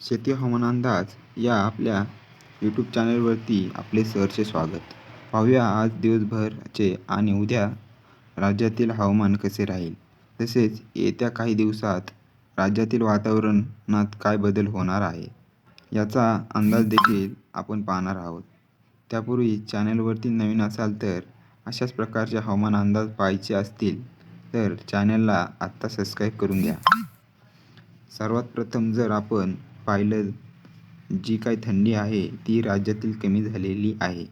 शेती हवामान अंदाज या आपल्या यूट्यूब चॅनलवरती आपले सहर्ष स्वागत. पाहूया आज दिवसभरचे आणि उद्या राज्यातील हवामान कसे राहील. तसेच येत्या काही दिवसात राज्यातील वातावरणात काय बदल होणार आहे याचा अंदाज देखील आपण पाहणार आहोत. त्यापूर्वी चॅनलवरती नवीन असाल तर अशाच प्रकारचे हवामान अंदाज पाहायचे असतील तर चॅनलला आत्ता सबस्क्राईब करून घ्या सर्वात प्रथम जर आपण पाहिलं जी काही थंडी आहे ती राज्यातील कमी झालेली आहे.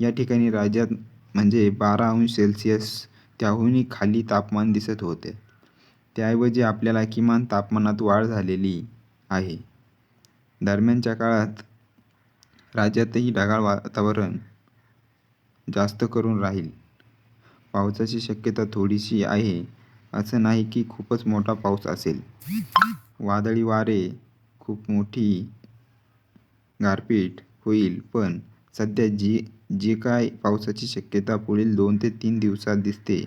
या ठिकाणी राज्यात म्हणजे बारा अंश सेल्सिअस त्याहूनही खाली तापमान दिसत होते. त्याऐवजी आपल्याला किमान तापमानात वाढ झालेली आहे. दरम्यानच्या काळात राज्यातही ढगाळ वातावरण जास्त करून राहील. पावसाची शक्यता थोडीशी आहे असं नाही की खूपच मोठा पाऊस असेल. वादळी वारे खूप मोठी गारपीट होईल पण सध्या जी जी काय पावसाची शक्यता पुढील दोन ते तीन दिवसात दिसते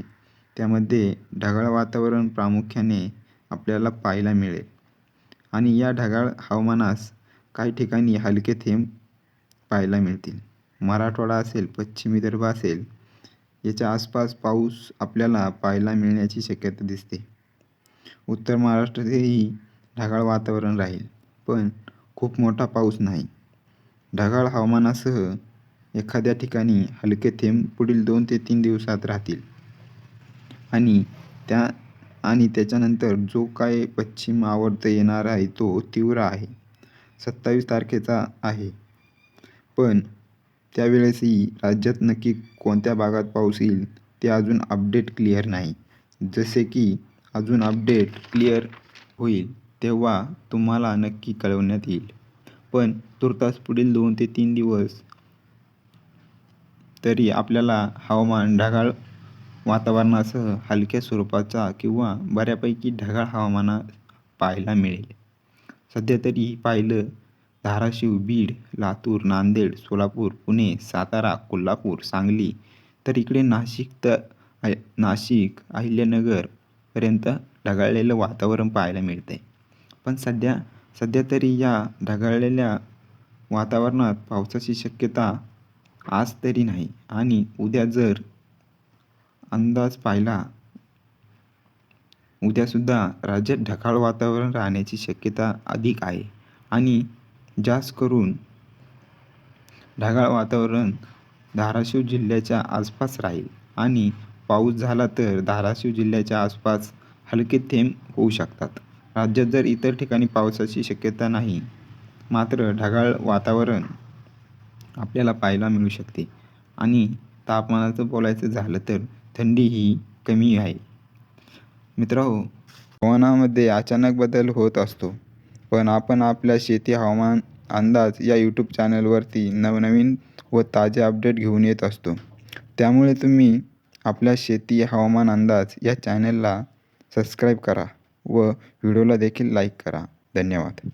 त्यामध्ये ढगाळ वातावरण प्रामुख्याने आपल्याला पाहायला मिळेल. आणि या ढगाळ हवामानास काही ठिकाणी हलके थेंब पाहायला मिळतील. मराठवाडा असेल पश्चिम विदर्भ असेल याच्या आसपास पाऊस आपल्याला पाहायला मिळण्याची शक्यता दिसते. उत्तर महाराष्ट्रातही ढगाळ वातावरण राहील. पण खूप मोठा पाऊस नाही. ढगाळ हवामानासह एखाद्या ठिकाणी हलके थेंब पुढील दोन ते तीन दिवसात राहतील. आणि त्या आणि त्याच्यानंतर जो काय पश्चिम आवर्त येणार आहे तो तीव्र आहे. सत्तावीस तारखेचा आहे. पण त्यावेळेसही राज्यात नक्की कोणत्या भागात पाऊस येईल ते अजून अपडेट क्लिअर नाही. जसे की अजून अपडेट क्लिअर होईल. तेव्हा तुम्हाला नक्की कळवण्यात येईल. पण तुर्तास पुढील दोन ते तीन दिवस तरी आपल्याला हवामान ढगाळ वातावरणासह हलक्या स्वरूपाचा किंवा बऱ्यापैकी ढगाळ हवामान पाहायला मिळेल. सध्या तरी पाहिलं धाराशिव बीड लातूर नांदेड सोलापूर पुणे सातारा कोल्हापूर सांगली तर इकडे नाशिक तर नाशिक अहिल्यानगरपर्यंत ढगाळलेलं वातावरण पाहायला मिळतं आहे पण सध्या सध्या तरी या ढगाळलेल्या वातावरणात पावसाची शक्यता आज तरी नाही. आणि उद्या जर अंदाज पाहिला उद्यासुद्धा राज्यात ढगाळ वातावरण राहण्याची शक्यता अधिक आहे. आणि जास्त करून ढगाळ वातावरण धाराशिव जिल्ह्याच्या आसपास राहील. आणि पाऊस झाला तर धाराशिव जिल्ह्याच्या आसपास हलके थेंब होऊ शकतात. राज्यात जर इतर ठिकाणी पावसाची शक्यता नाही मात्र ढगाळ वातावरण आपल्याला पाहायला मिळू शकते. आणि तापमानाचं बोलायचं झालं तर थंडी ही कमी आहे. मित्रांनो हवामानामध्ये अचानक बदल होत असतो. पण आपण आपल्या शेती हवामान अंदाज या यूट्यूब चॅनलवरती नवनवीन व ताजे अपडेट घेऊन येत असतो. त्यामुळे तुम्ही आपल्या शेती हवामान अंदाज या चॅनलला सबस्क्राईब करा. व व्हिडिओला देखील लाईक करा. धन्यवाद.